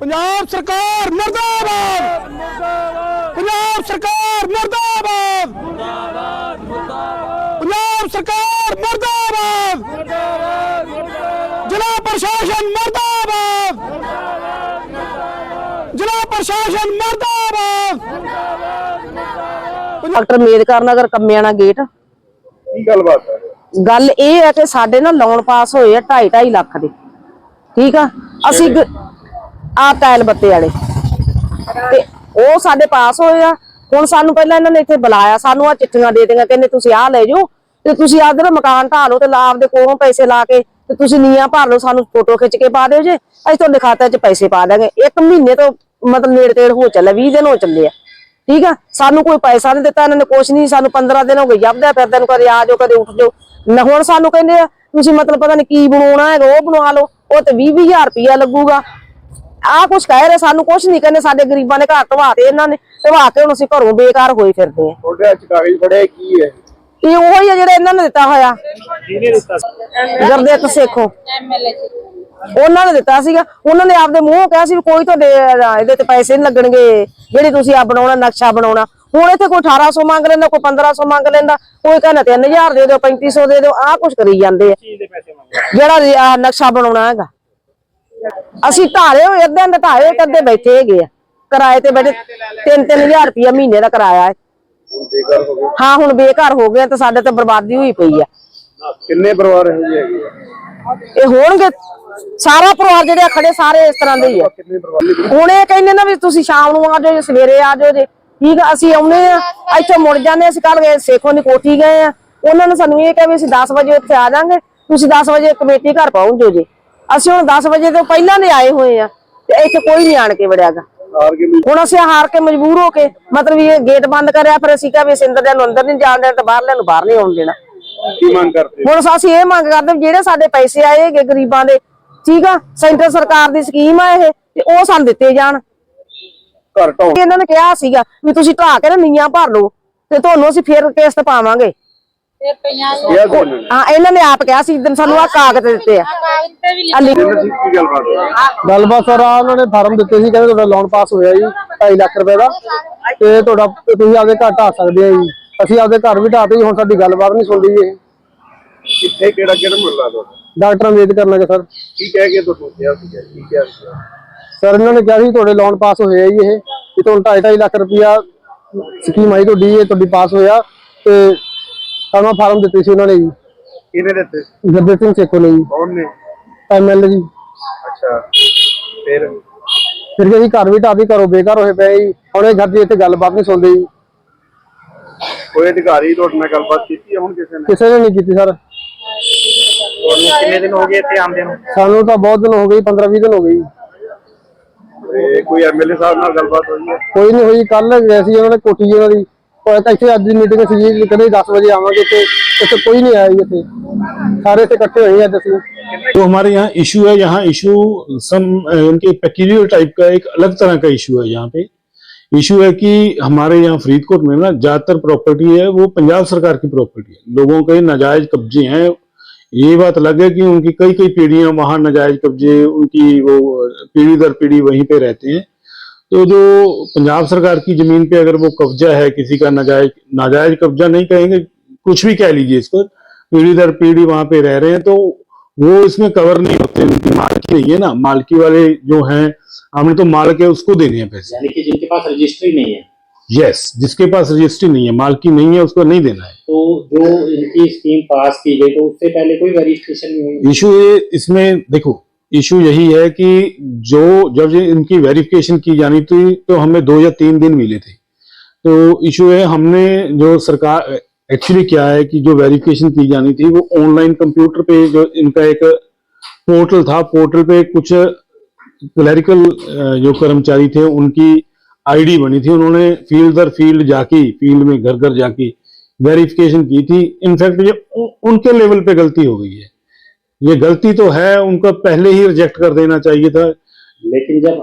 ਪੰਜਾਬ ਸਰਕਾਰ ਮਰਦਾਬਾਦ। ਪੰਜਾਬ ਸਰਕਾਰ ਮਰਦਾਬਾਦ। ਪੰਜਾਬ ਸਰਕਾਰ ਮਰਦਾਬਾਦ। ਜ਼ਿਲ੍ਹਾ ਪ੍ਰਸ਼ਾਸਨ ਮਰਦਾਬਾਦ। ਜ਼ਿਲ੍ਹਾ ਪ੍ਰਸ਼ਾਸਨ ਮਰਦਾਬਾਦ। Doctor Ambedkar Nagar Kammiana gate. ਕੀ ਗੱਲਬਾਤ ਹੈ? ਗੱਲ ਇਹ ਹੈ ਕਿ ਸਾਡੇ ਨਾ ਲੋਨ ਪਾਸ ਹੋਏ ਆ 2.5 2.5 ਲੱਖ ਦੇ। ਠੀਕ ਆ? ਅਸੀਂ ਆ ਟਾਇਲ ਬੱਤੇ ਵਾਲੇ। ਤੇ ਉਹ ਸਾਡੇ ਪਾਸ ਹੋਏ ਆ। ਹੁਣ ਸਾਨੂੰ ਪਹਿਲਾਂ ਇਹਨਾਂ ਨੇ ਇੱਥੇ ਬੁਲਾਇਆ। ਸਾਨੂੰ ਆ ਚਿੱਠੀਆਂ ਦੇ ਦਿੱਤੀਆਂ। ਕਹਿੰਦੇ, ਤੁਸੀਂ ਆਹ ਲੈ ਜਾਓ ਤੇ ਤੁਸੀਂ ਆਦਰ ਮਕਾਨ ਢਾਹ ਲਓ ਤੇ ਲਾ ਆਪਦੇ ਕੋਲੋਂ ਪੈਸੇ ਲਾ ਕੇ ਤੇ ਤੁਸੀਂ ਨੀਆਂ ਭਰ ਲਓ। ਸਾਨੂੰ ਫੋਟੋ ਖਿੱਚ ਕੇ ਪਾ ਦਿਓ ਜੇ। ਅਸੀਂ ਤੁਹਾਡੇ ਖਾਤੇ 'ਚ ਪੈਸੇ ਪਾ ਦਾਂਗੇ। ਇੱਕ ਮਹੀਨੇ ਤੋਂ ਮਤਲਬ ਨੇੜ ਤੇੜ ਹੋ ਚੱਲਿਆ। 20 ਦਿਨ ਹੋ ਚੱਲੇ ਆ। ਠੀਕ ਆ? ਸਾਨੂੰ ਕੋਈ ਪੈਸਾ ਨਹੀਂ ਦਿੱਤਾ। ਇਹਨਾਂ ਨੇ ਕੁਛ ਨਹੀਂ। ਸਾਨੂੰ 15 ਦਿਨ ਹੋ ਗਏ। ਜਬਦਾ ਫਿਰਦੇ ਨੂੰ ਕਦੇ ਆ ਜਾਓ ਕਦੇ ਉੱਠ ਜਾਓ। ਨਾ ਹੁਣ ਸਾਨੂੰ ਕਹਿੰਦੇ ਆ, ਤੁਸੀਂ ਮਤਲਬ ਪਤਾ ਨਹੀਂ ਕੀ ਬਣਾਉਣਾ ਹੈਗਾ, ਉਹ ਬਣਾ ਲਓ। ਉਹ ਤੇ 20 20000 ਰੁਪਇਆ ਲੱਗੂਗਾ। ਆਹ ਕੁਛ ਕਹਿ ਰਹੇ ਸਾਨੂੰ ਕੁਛ ਨਹੀਂ ਕਹਿੰਦੇ ਸਾਡੇ ਗਰੀਬਾਂ ਦੇ ਘਰ ਢਵਾ ਤੇ ਇਹਨਾਂ ਨੇ ਢਵਾ ਕੇ ਹੁਣ ਅਸੀਂ ਘਰੋਂ ਬੇਕਾਰ ਹੋਏ ਫਿਰਦੇ ਆ ਤੁਹਾਡੇ ਅੱਜ ਕਾਗਜ਼ ਫੜਿਆ ਕੀ ਹੈ? ਇਹ ਉਹੀ ਆ ਜਿਹੜਾ ਇਹਨਾਂ ਨੇ ਦਿੱਤਾ ਹੋਇਆ। ਕਿਹਨੇ ਦਿੱਤਾ ਗੁਰਦੇਵ ਸੇਖੋ। ਉਹਨਾਂ ਨੇ ਦਿੱਤਾ ਸੀਗਾ। ਉਹਨਾਂ ਨੇ ਆਪਦੇ ਮੂੰਹੋਂ ਕਿਹਾ ਸੀ ਵੀ ਕੋਈ ਤੁਹਾਡੇ ਇਹਦੇ ਤੇ ਪੈਸੇ ਨਹੀਂ ਲੱਗਣਗੇ। ਜਿਹੜੇ ਤੁਸੀਂ ਆ ਬਣਾਉਣਾ ਨਕਸ਼ਾ ਬਣਾਉਣਾ। ਹੁਣ ਇੱਥੇ ਕੋਈ 1800 ਮੰਗ ਲੈਂਦਾ ਕੋਈ 1500 ਮੰਗ ਲੈਂਦਾ ਕੋਈ ਕਹਿੰਦਾ 3000 ਦੇ ਦਿਓ 3500 ਦੇ ਦਿਓ ਆਹ ਕੁਛ ਕਰੀ ਜਾਂਦੇ ਆ। ਜਿਹੜਾ ਨਕਸ਼ਾ ਬਣਾਉਣਾ ਹੈਗਾ। ਅਸੀਂ ਢਾਰੇ ਹੋਏ ਅੱਧੇ ਦੇ ਢਾਏ ਅੱਧੇ ਬੈਠੇ ਹੈਗੇ ਆ। ਕਿਰਾਏ ਤੇ ਬੈਠੇ 3-3000 ਰੁਪਇਆ ਮਹੀਨੇ ਦਾ ਕਿਰਾਇਆ ਹੈ। ਹੋ ਹੁਣ ਬੇਘਰ ਹੋ ਗਏ ਤੇ ਸਾਡੇ ਤੇ ਬਰਬਾਦੀ ਹੋਈ ਪਈ ਆ। ਕਿੰਨੇ ਪਰਿਵਾਰ ਇਹੋ ਜਿਹੇ ਹੈਗੇ? ਇਹ ਹੋਣਗੇ ਸਾਰਾ ਪਰਿਵਾਰ ਜਿਹੜੇ ਖੜੇ ਸਾਰੇ ਇਸ ਤਰ੍ਹਾਂ ਦੇ ਹੀ ਆ। ਹੁਣ ਇਹ ਕਹਿੰਦੇ ਨਾ ਵੀ ਤੁਸੀਂ ਸ਼ਾਮ ਨੂੰ ਆ ਜਾਓ ਸਵੇਰੇ ਆ ਜਾਓ ਜੇ। ਠੀਕ ਆ ਅਸੀਂ ਆਉਨੇ ਆ ਇੱਥੋਂ ਮੁੜ ਜਾਂਦੇ। ਅਸੀਂ ਕੱਲ ਗਏ ਸੇਖੋਂ ਦੀ ਕੋਠੀ ਗਏ ਆ। ਉਹਨਾਂ ਨੇ ਸਾਨੂੰ ਇਹ ਕਿਹਾ ਵੀ ਅਸੀਂ 10 ਵਜੇ ਉੱਥੇ ਆ ਜਾਾਂਗੇ ਤੁਸੀਂ 10 ਵਜੇ ਕਮੇਟੀ ਘਰ ਪਹੁੰਚ ਜਾਓ ਜੀ। ਅਸੀਂ ਹੁਣ 10 ਵਜੇ ਤੋਂ ਪਹਿਲਾਂ ਦੇ ਆਏ ਹੋਏ ਆ ਤੇ ਇੱਥੇ ਕੋਈ ਨਹੀਂ ਆਣ ਕੇ ਵੜਿਆਗਾ। ਹੁਣ ਅਸੀਂ ਹਾਰ ਕੇ ਮਜਬੂਰ ਹੋ ਕੇ ਮਤਲਬ ਇਹ ਗੇਟ ਬੰਦ ਕਰਿਆ ਫਿਰ ਅਸੀਂ ਕਿਹਾ ਵੀ ਅਸੀਂ ਅੰਦਰ ਨੂੰ ਅੰਦਰ ਨਹੀਂ ਜਾਣ ਦੇਣਾ ਤੇ ਬਾਹਰਲਿਆਂ ਨੂੰ ਬਾਹਰ ਨਹੀਂ ਆਉਣ ਦੇਣਾ। ਕੀ ਮੰਗ ਕਰਦੇ? ਹੁਣ ਅਸੀਂ ਇਹ ਮੰਗ ਕਰਦੇ ਵੀ ਜਿਹੜੇ ਸਾਡੇ ਪੈਸੇ ਆਏ ਹੈਗੇ ਗਰੀਬਾਂ ਦੇ ਠੀਕ ਆ? ਸੈਂਟਰ ਸਰਕਾਰ ਦੀ ਸਕੀਮ ਆ ਇਹ ਤੇ ਉਹ ਸਾਨੂੰ ਦਿੱਤੇ ਜਾਣ। ਘਰ ਢਾਉਣ ਇਹਨਾਂ ਨੇ ਕਿਹਾ ਸੀਗਾ ਵੀ ਤੁਸੀਂ ਢਾ ਕੇ ਨਾ ਨੀਆਂ ਭਰ ਲਓ ਤੇ ਤੁਹਾਨੂੰ ਅਸੀਂ ਫੇਰ ਕਿਸ਼ਤ ਪਾਵਾਂਗੇ। ਕਿਹਾ ਸੀ ਇਹਨਾਂ ਨੇ ਹਾਂ ਇਹਨਾਂ ਨੇ ਆਪ ਕਿਹਾ ਸੀ ਦਿਨ ਸਾਨੂੰ ਆ ਕਾਗਜ਼ ਦਿੱਤੇ ਆ। ਆ ਲਿਖ- ਇਹਨਾਂ ਸੀ ਕੀ ਗੱਲਬਾਤ ਹੈ। ਗੱਲਬਾਤ ਸਰ ਆ ਉਹਨਾਂ ਨੇ ਫਾਰਮ ਦਿੱਤੇ ਸੀ ਕਹਿੰਦੇ ਤੁਹਾਡਾ ਲੋਨ ਪਾਸ ਹੋਇਆ ਜੀ 2.5 ਲੱਖ ਰੁਪਏ ਦਾ। ਤੇ ਤੁਹਾਡਾ ਤੁਸੀਂ ਆਪਦੇ ਘਰ ਢਾ ਸਕਦੇ ਆ ਜੀ। ਅਸੀਂ ਆਪਦੇ ਘਰ ਵੀ ਢਾਤੇ ਜੀ ਹੁਣ ਸਾਡੀ ਗੱਲਬਾਤ ਨਹੀਂ ਸੁਣਦੀ ਜੀ ਇਹ। ਕਿੱਥੇ ਕਿਹੜਾ ਕਿਹੜਾ ਮੁੱਲਾ ਤੁਹਾਡਾ? Doctor Ambedkar Nagar sir. ਕੀ ਕਹਿ ਕੇ ਤੁਹਾਨੂੰ ਕਿਹਾ ਸੀਗਾ ਕੀ ਕਿਹਾ ਸੀਗਾ ਸਰ ਇਹਨਾਂ ਨੇ ਕਿਹਾ ਸੀ ਤੁਹਾਡੇ ਲੋਨ ਪਾਸ ਹੋਇਆ ਜੀ ਇਹ। ਕਿ ਤੁਹਾਨੂੰ 2.5 ਲੱਖ ਰੁਪਇਆ ਸਕੀਮ ਆਈ ਤੁਹਾਡੀ ਇਹ ਤੁਹਾਡੀ ਪਾਸ ਹੋਇਆ। ਤੇ ਸਾਨੂੰ ਫਾਰਮ ਦਿੱਤੇ ਸੀ ਉਹਨਾਂ ਨੇ ਜੀ। ਕਿਹਨੇ ਦਿੱਤੇ? ਗੁਰਦੇਵ ਸਿੰਘ ਸੇਖੋ ਨੇ ਜੀ। ਕੌਣ ਨੇ? ਐਮਐਲਏ ਜੀ। ਅੱਛਾ ਫਿਰ? ਫਿਰ ਜੀ ਘਰ ਵੀ ਢਾਤੀ ਘਰੋਂ ਬੇਕਾਰ ਹੋਏ ਪਏ ਜੀ। ਹੁਣ ਇਹ ਘਰ ਦੀ ਇੱਥੇ ਗੱਲਬਾਤ ਨਹੀਂ ਸੁਣਦੇ ਜੀ। ਕੋਈ ਅਧਿਕਾਰੀ ਤੁਹਾਡੇ ਨਾਲ ਗੱਲਬਾਤ ਕੀਤੀ ਹੈ ਹੁਣ ਕਿਸੇ ਨੇ? ਕਿਸੇ ਨੇ ਨਹੀਂ ਕੀਤੀ ਸਰ। ਤੁਹਾਨੂੰ ਕਿੰਨੇ ਦਿਨ ਹੋ ਗਏ ਇੱਥੇ ਆਉਂਦੇ ਨੂੰ? ਸਾਨੂੰ ਤਾਂ ਬਹੁਤ ਦਿਨ ਹੋ ਗਏ 15 20 ਦਿਨ ਹੋ ਗਏ ਜੀ। ਤੇ ਕੋਈ ਐਮਐਲਏ ਸਾਹਿਬ ਨਾਲ ਗੱਲਬਾਤ ਹੋਈ ਹੈ? ਕੋਈ ਨਹੀਂ ਹੋਈ ਕੱਲ ਗਏ ਸੀ ਉਹਨਾਂ ਨੇ ਕੋਠੀ ਜੀ ਉਹਨਾਂ ਦੀ। और आज मीटिंग सी दस बजे आवागे तो ऐसे कोई नहीं आया थे तो। सारे से इकट्ठे हुए हैं असं तो हमारे यहाँ इशू है, यहाँ इशू सम इनके पेक्यूरियर टाइप का एक अलग तरह का इशू है यहाँ पे। इशू है कि हमारे यहाँ फरीदकोट में ना ज़्यादातर प्रॉपर्टी है, वो पंजाब सरकार की प्रॉपर्टी है। लोगों के नाजायज कब्जे हैं। ये बात अलग है कि उनकी कई कई पीढ़ियाँ वहाँ नाजायज कब्जे, उनकी वो पीढ़ी दर पीढ़ी वहीं पे रहते हैं। तो जो पंजाब सरकार की ज़मीन पे अगर वो कब्जा है किसी का नाजायज नाजायज कब्जा नहीं कहेंगे कुछ भी कह लीजिए इसको पीढ़ी दर पीढ़ी वहाँ पे रह रहे हैं तो वो इसमें कवर नहीं होते उनकी मालकी नहीं है ना मालकी वाले जो हैं हमने तो मालक है उसको देने हैं पैसे। यानी कि जिनके पास रजिस्ट्री नहीं है। यस जिसके पास रजिस्ट्री नहीं है मालकी नहीं है उसको नहीं देना है। तो जो इनकी स्कीम पास की गई तो उससे पहले कोई रजिस्ट्रेशन नहीं इशू ये इसमें देखो इशू यही है कि जो जब इनकी वेरिफिकेशन की जानी थी तो हमें दो या तीन दिन मिले थे। तो इशू है, हमने जो सरकार एक्चुअली क्या है कि जो वेरिफिकेशन की जानी थी, वो ऑनलाइन कंप्यूटर पे जो इनका एक पोर्टल था पोर्टल पे कुछ क्लरिकल जो कर्मचारी थे, उनकी आईडी बनी थी। उन्होंने फ़ील्ड दर फ़ील्ड जाके फ़ील्ड में घर घर जाके वेरिफिकेशन की थी। इनफैक्ट ये उनके लेवल पे गलती हो गई है। ये गलती तो है उनका पहले ही रिजेक्ट कर देना चाहिए था लेकिन जब